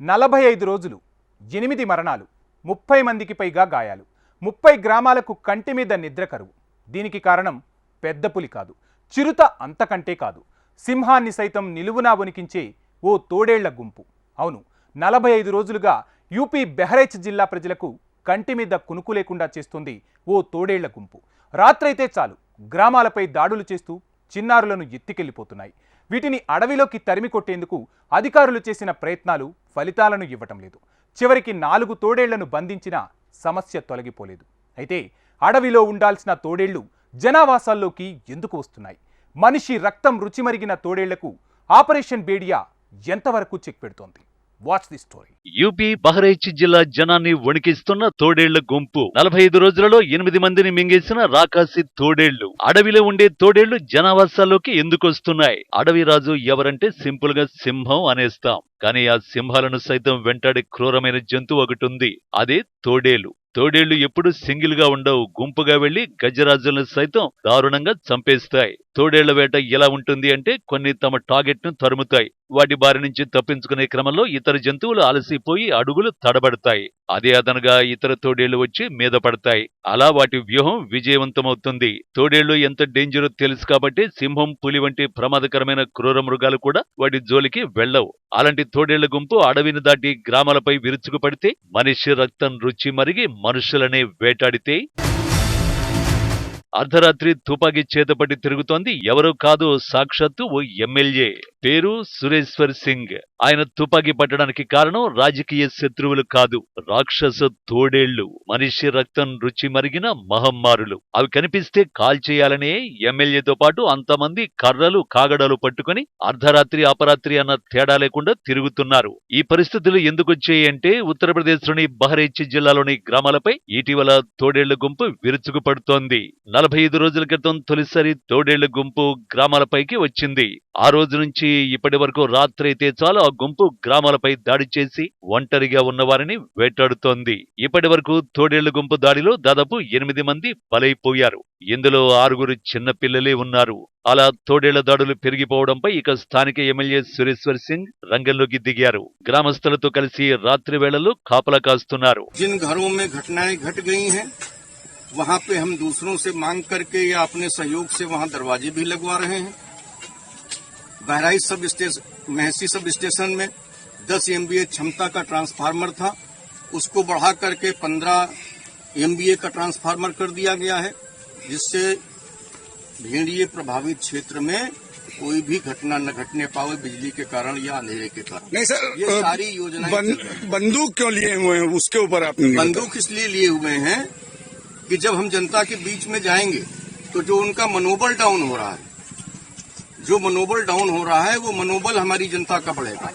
నలభై ఐదు రోజులు ఎనిమిది మరణాలు ముప్పై మందికి పైగా గాయాలు ముప్పై గ్రామాలకు కంటి మీద నిద్ర కరువు. దీనికి కారణం పెద్ద పులి కాదు చిరుత అంతకంటే కాదు. సింహాన్ని సైతం నిలువునా వణికించే ఓ తోడేళ్ళ గుంపు. అవును నలభై ఐదు రోజులుగా యూపీ బెహరైచ్ జిల్లా ప్రజలకు కంటి మీద కునుకు లేకుండా చేస్తుంది ఓ తోడేళ్ళ గుంపు. రాత్రైతే చాలు గ్రామాలపై దాడులు చేస్తూ చిన్నారులను ఎత్తికెళ్ళిపోతున్నాయి. వీటిని అడవిలోకి తరిమి కొట్టేందుకు అధికారులు చేసిన ప్రయత్నాలు ఫలితాలను ఇవ్వటం లేదు. చివరికి నాలుగు తోడేళ్ళను బంధించినా సమస్య తొలగిపోలేదు. అయితే అడవిలో ఉండాల్సిన తోడేళ్ళు జనావాసాల్లోకి ఎందుకు వస్తున్నాయి? మనిషి రక్తం రుచిమరిగిన తోడేళ్ళకు ఆపరేషన్ బేడియా ఎంతవరకు చెక్ పెడుతోంది? Watch the story UP Bahraich జిల్లా జనాన్ని వణికిస్తున్న తోడేళ్ళ గుంపు. నలభై ఐదు రోజులలో ఎనిమిది మందిని మింగేసిన రాకాసి తోడేళ్ళు. అడవిలో ఉండే తోడేళ్ళు జనావాసాల్లోకి ఎందుకొస్తున్నాయి? అడవి రాజు ఎవరంటే సింపుల్గా సింహం అనేస్తాం. కానీ ఆ సింహాలను సైతం వెంటాడే క్రూరమైన జంతువు ఒకటి ఉంది. అదే తోడేలు. తోడేళ్ళు ఎప్పుడు సింగిల్గా ఉండవు. గుంపుగా వెళ్ళి గజరాజులను సైతం దారుణంగా చంపేస్తాయి. తోడేళ్ళ వేట ఎలా ఉంటుంది అంటే కొన్ని తమ టార్గెట్ను తరుముతాయి. వాటి బారి నుంచి తప్పించుకునే క్రమంలో ఇతర జంతువులు అలసిపోయి అడుగులు తడబడతాయి. అదే అదనగా ఇతర తోడేళ్ళు వచ్చి మీద పడతాయి. అలా వాటి వ్యూహం విజయవంతమవుతుంది. తోడేళ్ళు ఎంత డేంజరో తెలుసు కాబట్టి సింహం పులి వంటి ప్రమాదకరమైన క్రూర మృగాలు కూడా వాటి జోలికి వెళ్ళవు అలాంటి తోడేళ్ళ గుంపు అడవిని దాటి గ్రామాలపై విరుచుకుపడితే మనిషి రక్తం రుచి మరిగి మనుషులనే వేటాడితే అర్ధరాత్రి తుపాకీ చేతపట్టి తిరుగుతోంది. ఎవరో కాదు సాక్షాత్తు ఓ ఎమ్మెల్యే. పేరు సురేశ్వర్ సింగ్. ఆయన తుపాకీ పట్టడానికి కారణం రాజకీయ శత్రువులు కాదు రాక్షస తోడేళ్ళు. మనిషి రక్తం రుచి మరిగిన మహమ్మారులు. అవి కనిపిస్తే కాల్ చేయాలనే ఎమ్మెల్యేతో పాటు అంతమంది కర్రలు కాగడాలు పట్టుకుని అర్ధరాత్రి అపరాత్రి అన్న తేడా లేకుండా తిరుగుతున్నారు. ఈ పరిస్థితులు ఎందుకొచ్చాయి అంటే ఉత్తరప్రదేశ్లోని బహ్రైచ్ జిల్లాలోని గ్రామాలపై ఇటీవల తోడేళ్ళ గుంపు విరుచుకుపడుతోంది. నలభై నలభై ఐదు రోజుల క్రితం తొలిసారి తోడేళ్ళ గుంపు గ్రామాలపైకి వచ్చింది. ఆ రోజు నుంచి ఇప్పటి వరకు రాత్రి అయితే చాలు ఆ గుంపు గ్రామాలపై దాడి చేసి ఒంటరిగా ఉన్నవారిని వేటాడుతోంది. ఇప్పటి వరకు తోడేళ్ళ గుంపు దాడిలో దాదాపు ఎనిమిది మంది బలైపోయారు. ఇందులో ఆరుగురు చిన్నపిల్లలే ఉన్నారు. అలా తోడేళ్ళ దాడులు పెరిగిపోవడంపై ఇక స్థానిక ఎమ్మెల్యే సురేశ్వర్ సింగ్ రంగంలోకి దిగారు. గ్రామస్తులతో కలిసి రాత్రి వేళల్లో కాపలా కాస్తున్నారు. वहाँ पे हम दूसरों से मांग करके या अपने सहयोग से वहाँ दरवाजे भी लगवा रहे हैं। Bahraich sub station Mahsi sub station में 10 एमबीए क्षमता का ट्रांसफार्मर था। उसको बढ़ा करके 15 एमबीए का ट्रांसफार्मर कर दिया गया है जिससे भेड़िए प्रभावित क्षेत्र में कोई भी घटना न घटने पावे बिजली के कारण या अंधेरे के कारण। नहीं सर ये सारी हैं। बंदूक क्यों लिए हुए हैं? उसके ऊपर आपने बंदूक इसलिए लिए हुए हैं कि जब हम जनता के बीच में जाएंगे तो जो उनका मनोबल डाउन हो रहा है जो मनोबल डाउन हो रहा है वो मनोबल हमारी जनता का बढ़ेगा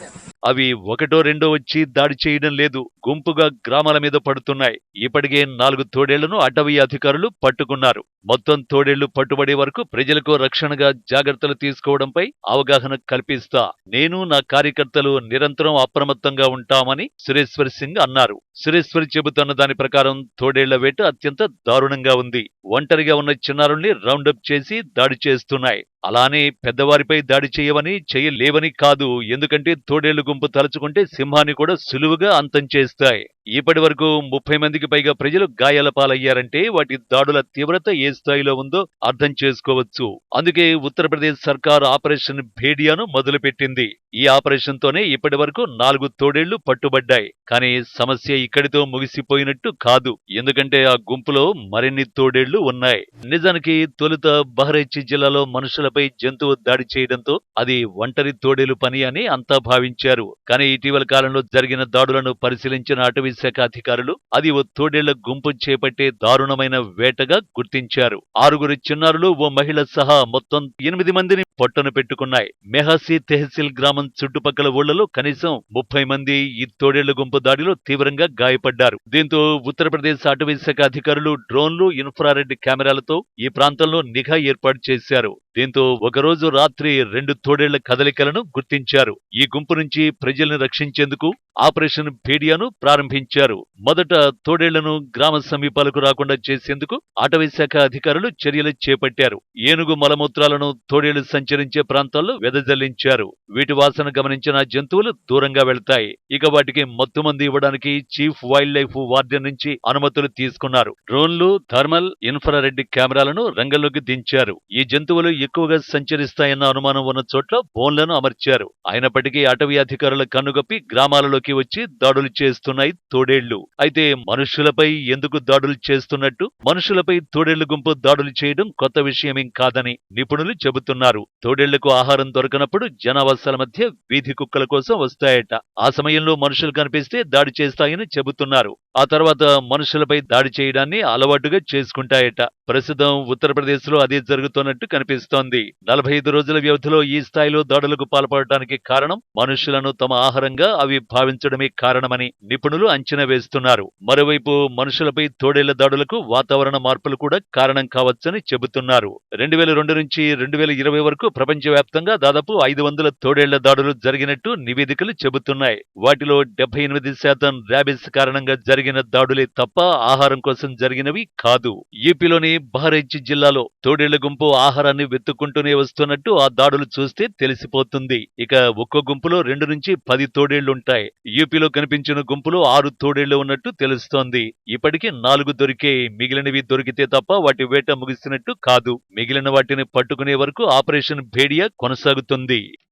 అవి ఒకటో రెండో వచ్చి దాడి చేయడం లేదు గుంపుగా గ్రామాల మీద పడుతున్నాయి ఇప్పటికే నాలుగు తోడేళ్ళను అటవీ అధికారులు పట్టుకున్నారు. మొత్తం తోడేళ్ళు పట్టుబడే వరకు ప్రజలకు రక్షణగా జాగ్రత్తలు తీసుకోవడంపై అవగాహన కల్పిస్తా. నేను నా కార్యకర్తలు నిరంతరం అప్రమత్తంగా ఉంటామని సురేశ్వర్ సింగ్ అన్నారు. సురేశ్వర్ చెబుతున్న దాని ప్రకారం తోడేళ్ళ వేట అత్యంత దారుణంగా ఉంది. ఒంటరిగా ఉన్న చిన్నారుల్ని రౌండప్ చేసి దాడి చేస్తున్నాయి. అలానే పెద్దవారిపై దాడి చేయవని చేయలేవని కాదు. ఎందుకంటే తోడేళ్ళు గుంపు తలుచుకుంటే సింహాన్ని కూడా సులువుగా అంతం చేస్తాయి ఇప్పటి వరకు ముప్పై మందికి పైగా ప్రజలు గాయాల పాలయ్యారంటే వాటి దాడుల తీవ్రత ఏ స్థాయిలో ఉందో అర్థం చేసుకోవచ్చు. అందుకే ఉత్తరప్రదేశ్ సర్కార్ ఆపరేషన్ భేడియాను మొదలుపెట్టింది. ఈ ఆపరేషన్ తోనే ఇప్పటి వరకు నాలుగు తోడేళ్ళు పట్టుబడ్డాయి. కానీ సమస్య ఇక్కడితో ముగిసిపోయినట్టు కాదు. ఎందుకంటే ఆ గుంపులో మరిన్ని తోడేళ్ళు ఉన్నాయి. నిజానికి తొలుత బహ్రైచ్ జిల్లాలో మనుషులపై జంతువు దాడి చేయడంతో అది ఒంటరి తోడేలు పని అని అంతా భావించారు. కానీ ఇటీవల కాలంలో జరిగిన దాడులను పరిశీలించి అటవీ శాఖ అధికారులు అది ఓ తోడేళ్ళ గుంపు చేపట్టే దారుణమైన వేటగా గుర్తించారు. ఆరుగురు చిన్నారులు ఓ మహిళ సహా మొత్తం ఎనిమిది మందిని పొట్టన పెట్టుకున్నాయి. మెహసీ తెహసీల్ గ్రామం చుట్టుపక్కల ఊళ్ళలో కనీసం ముప్పై మంది ఈ తోడేళ్ళ గుంపు దాడిలో తీవ్రంగా గాయపడ్డారు. దీంతో ఉత్తరప్రదేశ్ అటవీ శాఖ అధికారులు డ్రోన్లు ఇన్ఫ్రారెడ్ కెమెరాలతో ఈ ప్రాంతంలో నిఘా ఏర్పాటు చేశారు. దీంతో ఒకరోజు రాత్రి రెండు తోడేళ్ళ కదలికలను గుర్తించారు. ఈ గుంపు నుంచి ప్రజల్ని రక్షించేందుకు ఆపరేషన్ పీడియాను ప్రారంభించారు. మొదట తోడేళ్ళను గ్రామ సమీపాలకు రాకుండా చేసేందుకు అటవీ శాఖ అధికారులు చర్యలు చేపట్టారు. ఏనుగు మలమూత్రాలను తోడేళ్ళు సంచరించే ప్రాంతాల్లో వెదజల్లించారు. వీటి వాసన గమనించిన జంతువులు దూరంగా వెళ్తాయి. ఇక వాటికి మత్తుమంది ఇవ్వడానికి చీఫ్ వైల్డ్ లైఫ్ వార్డెన్ నుంచి అనుమతులు తీసుకున్నారు. డ్రోన్లు థర్మల్ ఇన్ఫ్రారెడ్ కెమెరాలను రంగంలోకి దించారు. ఈ జంతువులు ఎక్కువగా సంచరిస్తాయన్న అనుమానం ఉన్న చోట్ల బోన్లను అమర్చారు. అయినప్పటికీ అటవీ అధికారుల కన్నుగప్పి గ్రామాలలోకి వచ్చి దాడులు చేస్తున్నాయి తోడేళ్ళు. అయితే మనుషులపై ఎందుకు దాడులు చేస్తున్నట్టు? మనుషులపై తోడేళ్ళ గుంపు దాడులు చేయడం కొత్త విషయమేం కాదని నిపుణులు చెబుతున్నారు. తోడేళ్ళకు ఆహారం దొరకనప్పుడు జనావాసాల మధ్య వీధి కుక్కల కోసం వస్తాయట. ఆ సమయంలో మనుషులు కనిపిస్తే దాడి చేస్తాయని చెబుతున్నారు. ఆ తర్వాత మనుషులపై దాడి చేయడాన్ని అలవాటుగా చేసుకుంటాయట. ప్రస్తుతం ఉత్తరప్రదేశ్లో అదే జరుగుతున్నట్టు కనిపిస్తోంది. నలభై ఐదు రోజుల వ్యవధిలో ఈ స్థాయిలో దాడులకు పాల్పడటానికి కారణం మనుషులను తమ ఆహారంగా అవి భావించడమే కారణమని నిపుణులు అంచనా వేస్తున్నారు. మరోవైపు మనుషులపై తోడేళ్ళ దాడులకు వాతావరణ మార్పులు కూడా కారణం కావచ్చని చెబుతున్నారు. రెండు వేల రెండు నుంచి రెండు వేల ఇరవై వరకు ప్రపంచవ్యాప్తంగా దాదాపు ఐదు వందల తోడేళ్ళ దాడులు జరిగినట్టు నివేదికలు చెబుతున్నాయి. వాటిలో డెబ్బై ఎనిమిది శాతం ర్యాబిస్ కారణంగా జరిగిన దాడులే తప్ప ఆహారం కోసం జరిగినవి కాదు. యూపీలోని బహరైచ్ జిల్లాలో తోడేళ్ళ గుంపు ఆహారాన్ని వెతుక్కుంటూనే వస్తున్నట్టు ఆ దాడులు చూస్తే తెలిసిపోతుంది. ఇక ఒక్కో గుంపులో రెండు నుంచి పది తోడేళ్ళుంటాయి. యూపీలో కనిపించిన గుంపులో ఆరు తోడేళ్ళు ఉన్నట్టు తెలుస్తోంది. ఇప్పటికీ నాలుగు దొరికే మిగిలినవి దొరికితే తప్ప వాటి వేట ముగిసినట్టు కాదు. మిగిలిన వాటిని పట్టుకునే వరకు ఆపరేషన్ భేడియా కొనసాగుతుంది.